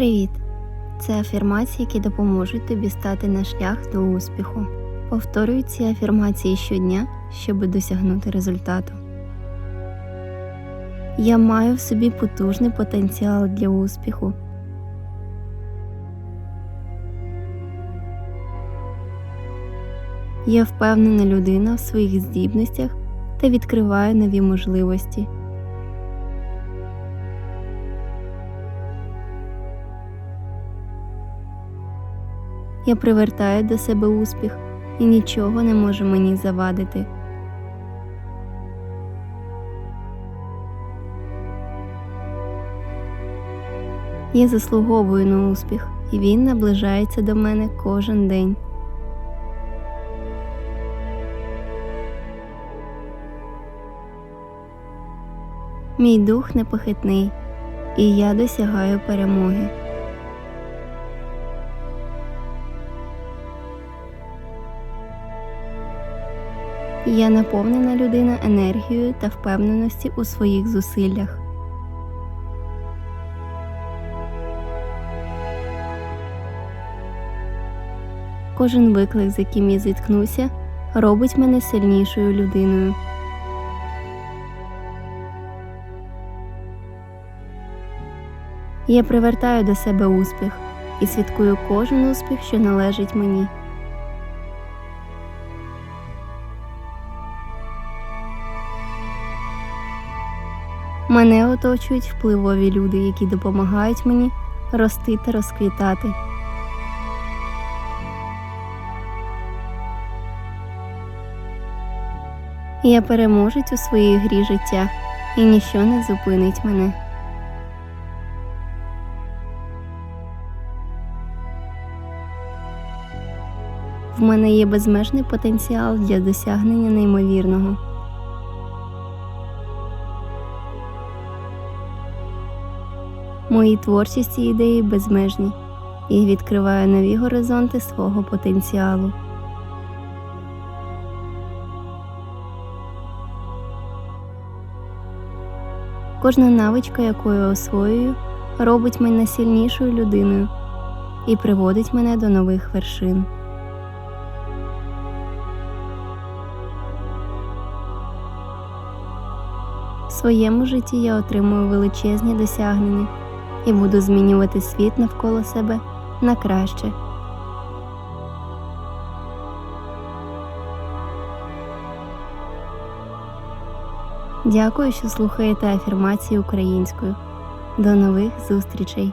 Привіт! Це афірмації, які допоможуть тобі стати на шлях до успіху. Повторюй ці афірмації щодня, щоб досягнути результату. Я маю в собі потужний потенціал для успіху. Я впевнена людина в своїх здібностях та відкриваю нові можливості. Я привертаю до себе успіх, і нічого не може мені завадити. Я заслуговую на успіх, і він наближається до мене кожен день. Мій дух непохитний, і я досягаю перемоги. Я наповнена людина енергією та впевненості у своїх зусиллях. Кожен виклик, з яким я зіткнуся, робить мене сильнішою людиною. Я привертаю до себе успіх і святкую кожен успіх, що належить мені. Мене оточують впливові люди, які допомагають мені рости та розквітати. Я переможець у своїй грі життя, і ніщо не зупинить мене. В мене є безмежний потенціал для досягнення неймовірного. Мої творчості і ідеї безмежні і відкриваю нові горизонти свого потенціалу. Кожна навичка, яку я освоюю, робить мене сильнішою людиною і приводить мене до нових вершин. В своєму житті я отримую величезні досягнення і буду змінювати світ навколо себе на краще. Дякую, що слухаєте афірмації українською. До нових зустрічей!